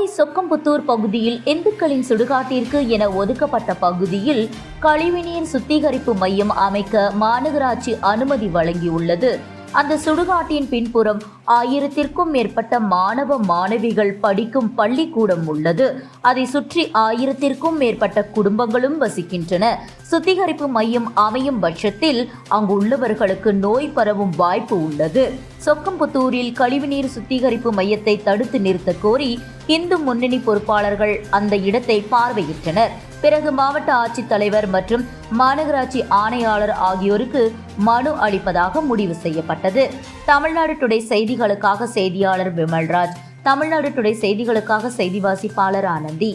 கோவை சொக்கம்புத்தூர் பகுதியில் இந்துக்களின் சுடுகாட்டிற்கு என ஒதுக்கப்பட்ட பகுதியில் கழிவுநீர் சுத்திகரிப்பு மையம் அமைக்க மாநகராட்சி அனுமதி வழங்கியுள்ளது. அந்த சுடுகாட்டின் பின்புறம் ஆயிரத்திற்கும் மேற்பட்ட மாணவ மாணவிகள் படிக்கும் பள்ளிக்கூடம் உள்ளது. அதை சுற்றி ஆயிரத்திற்கும் மேற்பட்ட குடும்பங்களும் வசிக்கின்றன. சுத்திகரிப்பு மையம் அமையும் பட்சத்தில் அங்கு உள்ளவர்களுக்கு நோய் பரவும் வாய்ப்பு உள்ளது. சொக்கம்புத்தூரில் கழிவுநீர் சுத்திகரிப்பு மையத்தை தடுத்து நிறுத்த கோரி இந்து முன்னணி பொறுப்பாளர்கள் அந்த இடத்தை பார்வையிட்டனர். பிறகு மாவட்ட ஆட்சித்தலைவர் மற்றும் மாநகராட்சி ஆணையாளர் ஆகியோருக்கு மனு அளிப்பதாக முடிவு செய்யப்பட்டது. தமிழ்நாடு டுடே செய்திகளுக்காக செய்தியாளர் விமல்ராஜ் தமிழ்நாடு டுடே செய்திகளுக்காக செய்தி வாசிப்பாளர் ஆனந்தி.